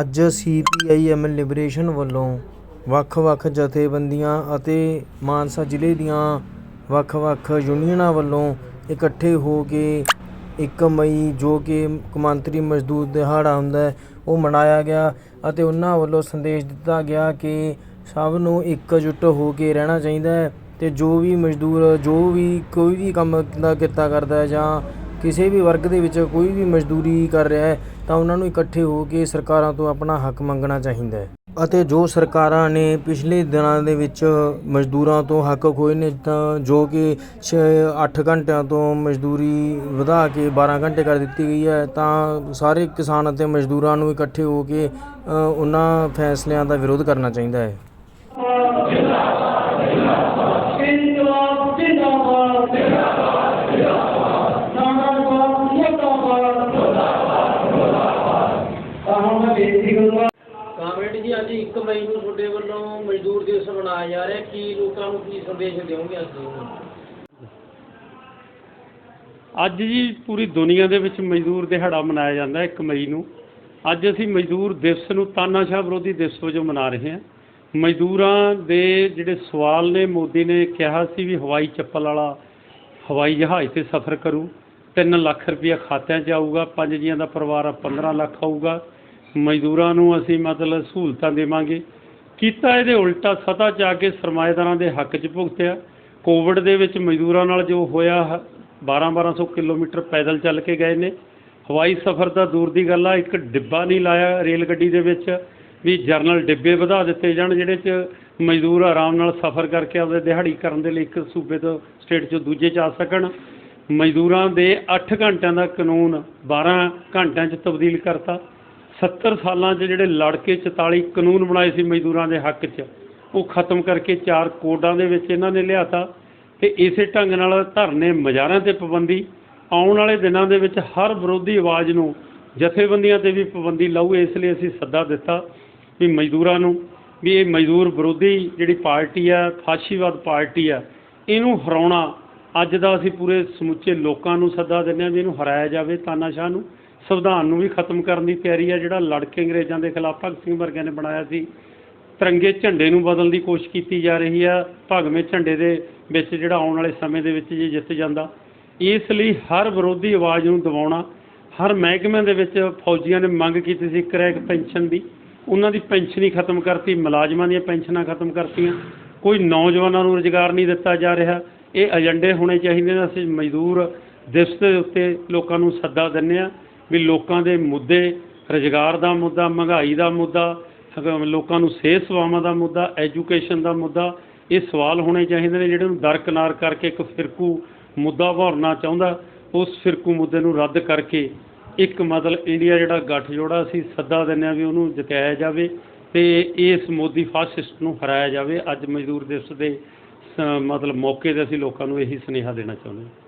ਅੱਜ ਸੀ ਪੀ ਆਈ CPIM liberation ਵੱਲੋਂ ਵੱਖ-ਵੱਖ ਜਥੇਬੰਦੀਆਂ ਅਤੇ ਮਾਨਸਾ ਜ਼ਿਲ੍ਹੇ ਦੀਆਂ ਵੱਖ-ਵੱਖ ਯੂਨੀਅਨਾਂ ਵੱਲੋਂ ਇਕੱਠੇ ਹੋ ਕੇ 1 ਮਈ ਜੋ ਕਿ ਕੌਮਾਂਤਰੀ ਮਜ਼ਦੂਰ ਦਿਹਾੜਾ ਹੁੰਦਾ ਹੈ, ਉਹ ਮਨਾਇਆ ਗਿਆ ਅਤੇ ਉਹਨਾਂ ਵੱਲੋਂ ਸੰਦੇਸ਼ ਦਿੱਤਾ ਗਿਆ ਕਿ ਸਭ ਨੂੰ ਇਕਜੁੱਟ ਹੋ ਕੇ ਰਹਿਣਾ ਚਾਹੀਦਾ ਹੈ ਤੇ ਜੋ ਵੀ ਮਜ਼ਦੂਰ, ਜੋ ਵੀ ਕੋਈ ਵੀ ਕੰਮ ਦਾ ਕਿੱਤਾ ਕਰਦਾ ਹੈ ਜਾਂ ਕਿਸੇ ਵੀ ਵਰਗ ਦੇ ਵਿੱਚ ਕੋਈ ਵੀ ਮਜ਼ਦੂਰੀ ਕਰ ਰਿਹਾ ਹੈ, ਤਾਂ ਉਹਨਾਂ ਨੂੰ ਇਕੱਠੇ ਹੋ ਕੇ ਸਰਕਾਰਾਂ ਤੋਂ ਆਪਣਾ ਹੱਕ ਮੰਗਣਾ ਚਾਹੀਦਾ ਹੈ। ਅਤੇ ਜੋ ਸਰਕਾਰਾਂ ਨੇ ਪਿਛਲੇ ਦਿਨਾਂ ਦੇ ਵਿੱਚ ਮਜ਼ਦੂਰਾਂ ਤੋਂ ਹੱਕ ਖੋਏ ਨੇ, ਤਾਂ ਜੋ ਕਿ 8 ਘੰਟਿਆਂ ਤੋਂ ਮਜ਼ਦੂਰੀ ਵਧਾ ਕੇ 12 ਘੰਟੇ ਕਰ ਦਿੱਤੀ ਗਈ ਹੈ, ਤਾਂ ਸਾਰੇ ਕਿਸਾਨ ਅਤੇ ਮਜ਼ਦੂਰਾਂ ਨੂੰ ਇਕੱਠੇ ਹੋ ਕੇ ਉਹਨਾਂ ਫੈਸਲਿਆਂ ਦਾ ਵਿਰੋਧ ਕਰਨਾ ਚਾਹੀਦਾ ਹੈ। ਕਾਮਰੇਡ ਜੀ, ਅੱਜ 1 ਮਈ ਨੂੰ ਤੁਹਾਡੇ ਵੱਲੋਂ ਮਜ਼ਦੂਰ ਦਿਵਸ ਮਨਾਇਆ ਜਾ ਰਿਹਾ। ਕੀ ਲੋਕਾਂ ਨੂੰ ਕੀ ਸੰਦੇਸ਼ ਦਿਓਗੇ ਅੱਜ? ਅੱਜ ਜੀ ਪੂਰੀ ਦੁਨੀਆ ਦੇ ਵਿੱਚ ਮਜ਼ਦੂਰ ਦਿਹਾੜਾ ਮਨਾਇਆ ਜਾਂਦਾ ਹੈ 1 ਮਈ ਨੂੰ। ਅੱਜ ਅਸੀਂ ਮਜ਼ਦੂਰ ਦਿਵਸ ਨੂੰ ਤਾਨਾਸ਼ਾਹ ਵਿਰੋਧੀ ਦਿਵਸ ਵਜੋਂ ਮਨਾ ਰਹੇ ਹਾਂ। ਮਜ਼ਦੂਰਾਂ ਦੇ ਜਿਹੜੇ ਸਵਾਲ ਨੇ, ਮੋਦੀ ਨੇ ਕਿਹਾ ਸੀ ਵੀ ਹਵਾਈ ਚੱਪਲ ਵਾਲਾ ਹਵਾਈ ਜਹਾਜ਼ ਤੇ ਸਫ਼ਰ ਕਰੂ। 3 ਲੱਖ ਰੁਪਇਆ ਖਾਤਿਆਂ 'ਚ ਆਊਗਾ, ਪੰਜ ਜੀਆਂ ਦਾ ਪਰਿਵਾਰ ਆ 15 ਲੱਖ ਆਊਗਾ। ਮਜ਼ਦੂਰਾਂ ਨੂੰ ਅਸੀਂ ਮਤਲਬ ਸਹੂਲਤਾਂ ਦੇਵਾਂਗੇ। ਕੀਤਾ ਇਹਦੇ ਉਲਟਾ ਸਤਾ 'ਚ ਆ ਕੇ ਸਰਮਾਏਦਾਰਾਂ ਦੇ ਹੱਕ 'ਚ ਭੁਗਤਿਆ। ਕੋਵਿਡ ਦੇ ਵਿੱਚ ਮਜ਼ਦੂਰਾਂ ਨਾਲ ਜੋ ਹੋਇਆ 12-1200 ਕਿਲੋਮੀਟਰ ਪੈਦਲ ਚੱਲ ਕੇ ਗਏ ਨੇ। ਹਵਾਈ ਸਫ਼ਰ ਤਾਂ ਦੂਰ ਦੀ ਗੱਲ ਆ, ਇੱਕ ਡਿੱਬਾ ਨਹੀਂ ਲਾਇਆ ਰੇਲ ਗੱਡੀ ਦੇ ਵਿੱਚ। ਵੀ ਜਰਨਲ ਡਿੱਬੇ ਵਧਾ ਦਿੱਤੇ ਜਾਣ, ਜਿਹੜੇ 'ਚ ਮਜ਼ਦੂਰ ਆਰਾਮ ਨਾਲ ਸਫ਼ਰ ਕਰਕੇ ਆਪਦੇ ਦਿਹਾੜੀ ਕਰਨ ਦੇ ਲਈ ਇੱਕ ਸੂਬੇ ਤੋਂ ਸਟੇਟ 'ਚੋਂ ਦੂਜੇ 'ਚ ਆ ਸਕਣ। ਮਜ਼ਦੂਰਾਂ ਦੇ 8 ਘੰਟਿਆਂ ਦਾ ਕਾਨੂੰਨ 12 ਘੰਟਿਆਂ 'ਚ ਤਬਦੀਲ ਕਰਤਾ। 70 ਸਾਲਾਂ 'ਚ ਜਿਹੜੇ ਲੜ ਕੇ 44 ਕਾਨੂੰਨ ਬਣਾਏ ਸੀ ਮਜ਼ਦੂਰਾਂ ਦੇ ਹੱਕ 'ਚ, ਉਹ ਖਤਮ ਕਰਕੇ ਚਾਰ ਕੋਡਾਂ ਦੇ ਵਿੱਚ ਇਹਨਾਂ ਨੇ ਲਿਆਤਾ ਤੇ ਇਸੇ ਢੰਗ ਨਾਲ ਧਰਨੇ ਮਜ਼ਾਰਾਂ ਤੇ ਪਾਬੰਦੀ, ਆਉਣ ਵਾਲੇ ਦਿਨਾਂ ਦੇ ਵਿੱਚ ਹਰ ਵਿਰੋਧੀ ਆਵਾਜ਼ ਨੂੰ ਜਥੇਬੰਦੀਆਂ ਤੇ ਵੀ ਪਾਬੰਦੀ ਲਾਊ, ਇਸ ਲਈ ਅਸੀਂ ਸੱਦਾ ਦਿੱਤਾ ਵੀ ਮਜ਼ਦੂਰਾਂ ਨੂੰ ਵੀ ਇਹ ਮਜ਼ਦੂਰ ਵਿਰੋਧੀ ਜਿਹੜੀ ਪਾਰਟੀ ਆ, ਫਾਸ਼ੀਵਾਦ ਪਾਰਟੀ ਆ, ਇਹਨੂੰ ਹਰਾਉਣਾ, ਅੱਜ ਦਾ ਅਸੀਂ ਪੂਰੇ ਸਮੁੱਚੇ ਲੋਕਾਂ ਨੂੰ ਸੱਦਾ ਦਿੰਦੇ ਹਾਂ ਵੀ ਇਹਨੂੰ ਹਰਾਇਆ ਜਾਵੇ ਤਾਨਾਸ਼ਾਹ ਨੂੰ। ਸੰਵਿਧਾਨ ਨੂੰ ਵੀ ਖਤਮ ਕਰਨ ਦੀ ਤਿਆਰੀ ਆ, ਜਿਹੜਾ ਲੜ ਕੇ ਅੰਗਰੇਜ਼ਾਂ ਦੇ ਖਿਲਾਫ ਭਗਤ ਸਿੰਘ ਵਰਗਿਆਂ ਨੇ ਬਣਾਇਆ ਸੀ। ਤਿਰੰਗੇ ਝੰਡੇ ਨੂੰ ਬਦਲਣ ਦੀ ਕੋਸ਼ਿਸ਼ ਕੀਤੀ ਜਾ ਰਹੀ ਆ, ਭਗਵੇਂ ਝੰਡੇ ਦੇ ਵਿੱਚ ਜਿਹੜਾ ਆਉਣ ਵਾਲੇ ਸਮੇਂ ਦੇ ਵਿੱਚ ਜੇ ਜਿੱਤ ਜਾਂਦਾ। ਇਸ ਲਈ ਹਰ ਵਿਰੋਧੀ ਆਵਾਜ਼ ਨੂੰ ਦਬਾਉਣਾ, ਹਰ ਮਹਿਕਮੇ ਦੇ ਵਿੱਚ ਫੌਜੀਆਂ ਨੇ ਮੰਗ ਕੀਤੀ ਸੀ ਕਰੈਕ ਪੈਨਸ਼ਨ ਦੀ। ਉਹਨਾਂ ਦੀ ਪੈਨਸ਼ਨ ਹੀ ਖਤਮ ਕਰਤੀ, ਮੁਲਾਜ਼ਮਾਂ ਦੀਆਂ ਪੈਨਸ਼ਨਾਂ ਖਤਮ ਕਰਤੀਆਂ। ਕੋਈ ਨੌਜਵਾਨਾਂ ਨੂੰ ਰੁਜ਼ਗਾਰ ਨਹੀਂ ਦਿੱਤਾ ਜਾ ਰਿਹਾ। ਇਹ ਏਜੰਡੇ ਹੋਣੇ ਚਾਹੀਦੇ ਨੇ। ਅਸੀਂ ਮਜ਼ਦੂਰ ਦਿਵਸ ਦੇ ਉੱਤੇ ਲੋਕਾਂ ਨੂੰ ਸੱਦਾ ਦਿੰਦੇ ਆ ਵੀ ਲੋਕਾਂ ਦੇ ਮੁੱਦੇ, ਰੁਜ਼ਗਾਰ ਦਾ ਮੁੱਦਾ, ਮਹਿੰਗਾਈ ਦਾ ਮੁੱਦਾ ਲੋਕਾਂ ਨੂੰ ਸਿਹਤ ਸੇਵਾਵਾਂ ਦਾ ਮੁੱਦਾ, ਐਜੂਕੇਸ਼ਨ ਦਾ ਮੁੱਦਾ, ਇਹ ਸਵਾਲ ਹੋਣੇ ਚਾਹੀਦੇ ਨੇ ਜਿਹੜੇ ਨੂੰ ਦਰਕਨਾਰ ਕਰਕੇ ਇੱਕ ਫਿਰਕੂ ਮੁੱਦਾ ਭਰਨਾ ਚਾਹੁੰਦਾ, ਉਸ ਫਿਰਕੂ ਮੁੱਦੇ ਨੂੰ ਰੱਦ ਕਰਕੇ ਇੱਕ ਮਤਲਬ ਇੰਡੀਆ ਜਿਹੜਾ ਗੱਠਜੋੜਾ ਅਸੀਂ ਸੱਦਾ ਦਿੰਦੇ ਆ ਵੀ ਉਹਨੂੰ ਜਿਤਾਇਆ ਜਾਵੇ ਤੇ ਇਸ ਮੋਦੀ ਫਾਸਿਸਟ ਨੂੰ ਹਰਾਇਆ ਜਾਵੇ। ਅੱਜ ਮਜ਼ਦੂਰ ਦਿਵਸ ਦੇ ਸ- ਮਤਲਬ ਮੌਕੇ ਤੇ ਅਸੀਂ ਲੋਕਾਂ ਨੂੰ ਇਹੀ ਸੁਨੇਹਾ ਦੇਣਾ ਚਾਹੁੰਦੇ ਹਾਂ।